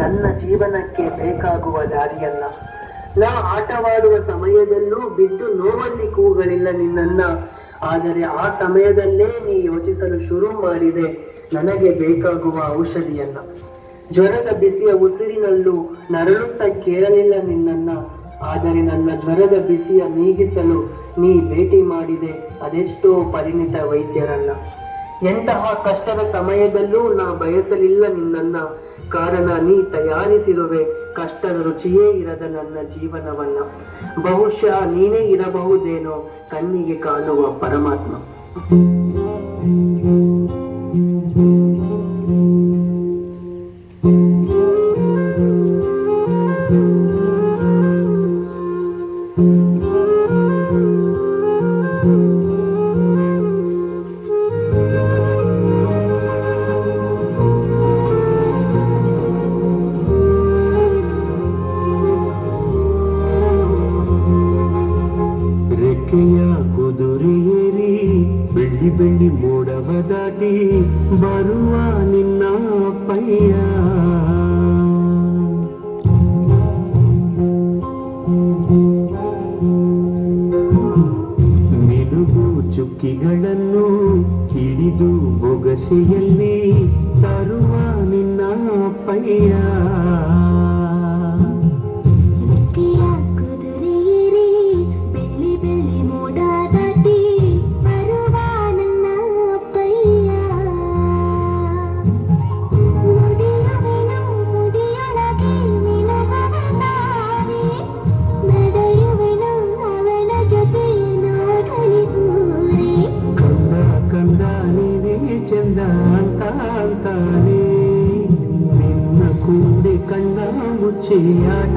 ನನ್ನ ಜೀವನಕ್ಕೆ ಬೇಕಾಗುವ ದಾರಿಯಲ್ಲ. ನಾ ಆಟವಾಡುವ ಸಮಯದಲ್ಲೂ ಬಿದ್ದು ನೋವಲ್ಲಿ ಕೂಗಳಿಲ್ಲ ನಿನ್ನನ್ನ. ಆದರೆ ಆ ಸಮಯದಲ್ಲೇ ನೀ ಯೋಚಿಸಲು ಶುರು ಮಾಡಿದೆ. ನನಗೆ ಬೇಕಾಗುವ ಔಷಧಿಯನ್ನ. ಜ್ವರದ ಬಿಸಿಯ ಉಸಿರಿನಲ್ಲೂ ನರಳುತ್ತ ಕೇಳಲಿಲ್ಲ ನಿನ್ನನ್ನ. ಆದರೆ ನನ್ನ ಜ್ವರದ ಬಿಸಿಯ ನೀಗಿಸಲು ನೀ ಭೇಟಿ ಮಾಡಿದೆ. ಅದೆಷ್ಟೋ ಪರಿಣಿತ ವೈದ್ಯರನ್ನ. ಎಂತಹ ಕಷ್ಟದ ಸಮಯದಲ್ಲೂ ನಾ ಬಯಸಲಿಲ್ಲ ನಿನ್ನನ್ನ. ಕಾರಣ ನೀ ತಯಾರಿಸಿರುವೆ. ಕಷ್ಟದ ರುಚಿಯೇ ಇರದ ನನ್ನ ಜೀವನವನ್ನ ಬಹುಶಃ ನೀನೇ ಇರಬಹುದೇನೋ ಕಣ್ಣಿಗೆ ಕಾಣುವ ಪರಮಾತ್ಮ. ರೆಕ್ಕೆಯ ಕುದುರೆಯೇರಿ, ಬೆಳ್ಳಿ ಬೆಳ್ಳಿ ಮೋಡವ ದಾಟಿ ಬರುವ ನಿನ್ನ ಪಯ್ಯ ಮಿನುಗು ಚುಕ್ಕಿಗಳನ್ನು ಹಿಡಿದು ಬೊಗಸೆಯಲ್ಲಿ ತರುವ ನಿನ್ನ ಪಯ್ಯ కన్నా ముచ్చి ఆట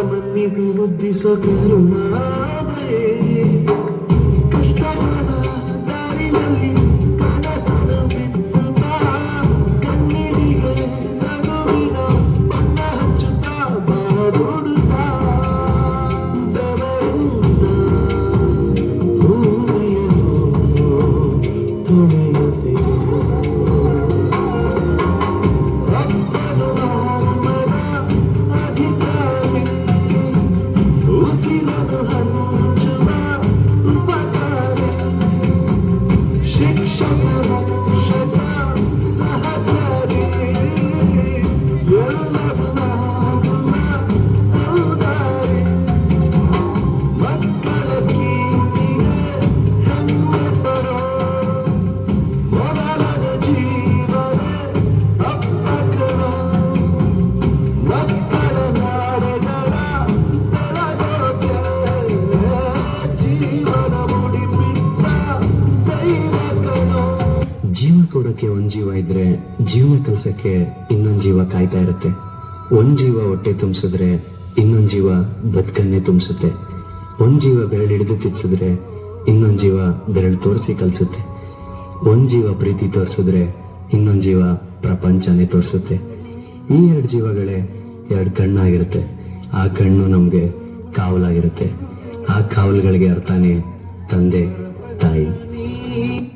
ama, me diz, eu só quero mais. chamar. ಜೀವ ಒಂದು ಜೀವ ಇದ್ರೆ ಜೀವನ ಕಲ್ಸಕ್ಕೆ ಇನ್ನೊಂದ್ ಜೀವ ಕಾಯ್ತಾ ಇರುತ್ತೆ. ಒಂದ್ ಜೀವ ಹೊಟ್ಟೆ ತುಂಬಿಸಿದ್ರೆ ಇನ್ನೊಂದ್ ಜೀವ ಬದುಕನ್ನೇ ತುಂಬಿಸುತ್ತೆ. ಒಂದ್ ಜೀವ ಬೆರಳು ಹಿಡಿದು ತಿತ್ಸಿದ್ರೆ ಇನ್ನೊಂದ್ ಜೀವ ಬೆರಳು ತೋರಿಸಿ ಕಲ್ಸುತ್ತೆ. ಒಂದ್ ಜೀವ ಪ್ರೀತಿ ತೋರಿಸಿದ್ರೆ ಇನ್ನೊಂದ್ ಜೀವ ಪ್ರಪಂಚನೇ ತೋರಿಸುತ್ತೆ. ಈ ಎರಡು ಜೀವಗಳೇ ಎರಡು ಕಣ್ಣಾಗಿರುತ್ತೆ. ಆ ಕಣ್ಣು ನಮ್ಗೆ ಕಾವಲಾಗಿರುತ್ತೆ. ಆ ಕಾವಲುಗಳಿಗೆ ಅರ್ಥನೇ ತಂದೆ, ತಾಯಿ.